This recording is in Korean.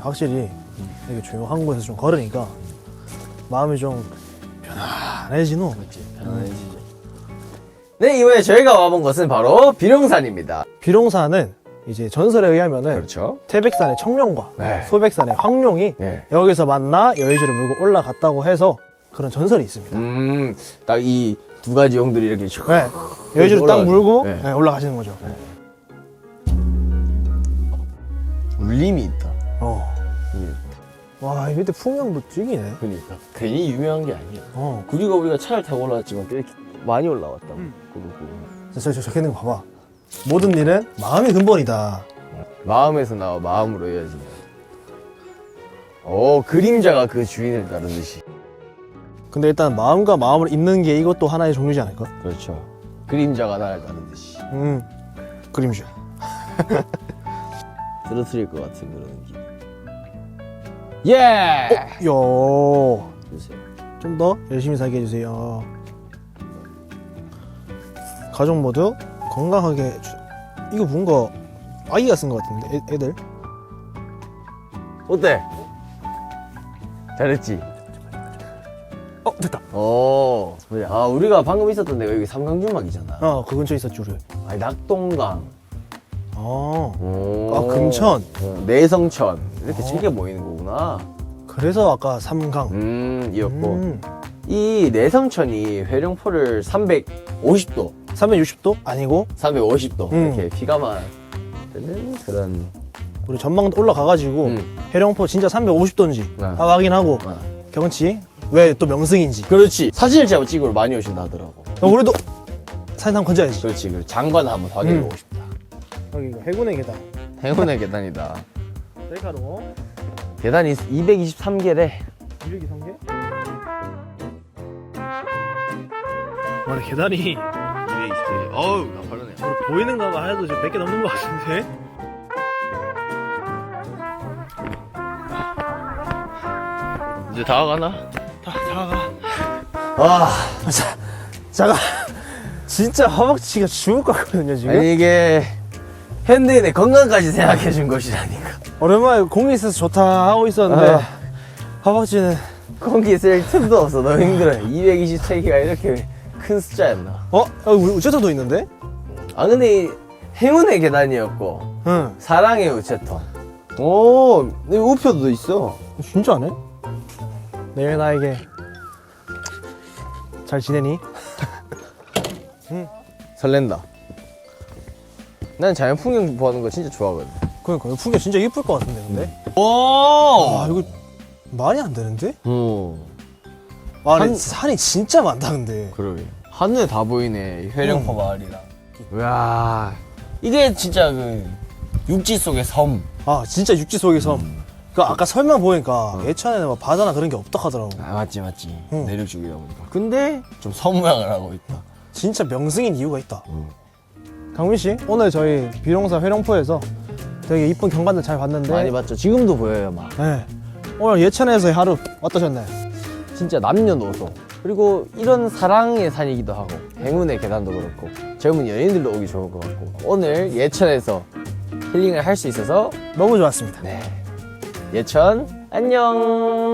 확실히 이렇게 조용한 곳에서 좀 걸으니까 마음이 좀 편안해지노. 편안해지죠. 네, 이번에 저희가 와본 곳은 바로 비룡산입니다. 비룡산은 이제 전설에 의하면은 그렇죠. 태백산의 청룡과 네. 소백산의 황룡이 네. 여기서 만나 여의주를 물고 올라갔다고 해서 그런 전설이 있습니다. 음, 딱 이 두 가지 용들이 이렇게 쭉. 네. 여의주를 딱 올라가죠. 물고 네. 네, 올라가시는 거죠. 울림이 있다. 어. 음, 와, 이 밑에 풍경도 찍이네. 그러니까. 괜히 유명한 게 아니야. 어. 우리가 우리가 차를 타고 올라왔지만 꽤 많이 올라왔다. 음. 꾸르꾸르. 저, 저 적혀 있는 거 봐봐. 모든 일은 마음이 근본이다. 마음에서 나와 마음으로 이어진다. 오, 그림자가 그 주인을 따르듯이. 근데 일단 마음과 마음을 잇는 게 이것도 하나의 종류지 않을까? 그렇죠. 그림자가 나를 따르듯이. 음. 그림자. 쓰러뜨릴 것 같은 그런 느낌. 예! 요. 주세요. 좀 더 열심히 살게 해주세요. 가족 모두 건강하게 주... 이거 뭔가 아이가 쓴 것 같은데 애, 애들 어때? 잘했지? 어 됐다 오. 뭐야. 아, 우리가 방금 있었던 데가 여기 삼강준막이잖아. 어그 근처에 있었지 우리 아니, 낙동강. 아, 오. 아 금천 어, 내성천. 이렇게 어. 즐겨 보이는 거구나. 그래서 아까 삼강 음, 이었고. 음. 이 내성천이 회룡포를 350도, 360도 아니고 350도 음. 이렇게 비가만 뜨는 그런. 우리 전망 올라가가지고 음. 해령포 진짜 350도인지 네. 다 확인하고 아. 경치 왜 또 명승인지 그렇지. 사진을 제가 찍으러 많이 오신다 하더라고. 어, 우리도 사진 한번 건져야지 그렇지. 그 장관 한번 확인해 보고 음. 싶다. 여기 이거 해군의 계단 행운의 계단이다. 셀카로 계단이 223개래. 223개 원래 계단이 223개. 어우, 나 바르네. 보이는 거가 해도 지금 100개 넘는 것 같은데? 이제 다 가나? 다, 다가. 와. 자, 자가. 진짜 허벅지가 죽을 것 같거든요, 지금. 아니, 이게 현대인의 건강까지 생각해 준 것이라니까. 오랜만에 공이 있어서 좋다 하고 있었는데, 아. 허벅지는, 공기 쓸 틈도 없어. 너무 힘들어. 223개가 이렇게 큰 숫자였나? 어? 우리 우체통도 있는데? 아, 근데 이 행운의 계단이었고, 응. 사랑의 우체통. 오, 이 우표도 있어. 진짜네? 내일 나에게 잘 지내니? 설렌다. 난 자연 풍경 보는 거 진짜 좋아하거든. 그러니까 이 풍경 진짜 이쁠 것 같은데, 근데? 오! 아, 이거 말이 안 되는데? 음, 아, 근데 한- 산이 진짜 많다, 근데. 그러게. 하늘 다 보이네. 이 회령포 마을이랑. 이야, 이게 진짜 그 육지 속의 섬. 아, 진짜 육지 속의 섬. 그 아까 설명 보니까 예천에는 뭐 바다나 그런 게 없다 하더라고. 아, 맞지, 맞지. 응. 내륙 쪽이다 보니까. 근데 좀 섬 모양을 하고 있다. 진짜 명승인 이유가 있다. 응. 강민 씨, 오늘 저희 비룡사 회령포에서 되게 이쁜 경관들 잘 봤는데, 많이 봤죠. 지금도 보여요, 막. 네. 오늘 예천에서의 하루 어떠셨나요? 진짜 남녀노소. 그리고 이런 사랑의 산이기도 하고, 행운의 계단도 그렇고, 젊은 연인들도 오기 좋을 것 같고, 오늘 예천에서 힐링을 할 수 있어서, 너무 좋았습니다. 네. 예천, 안녕!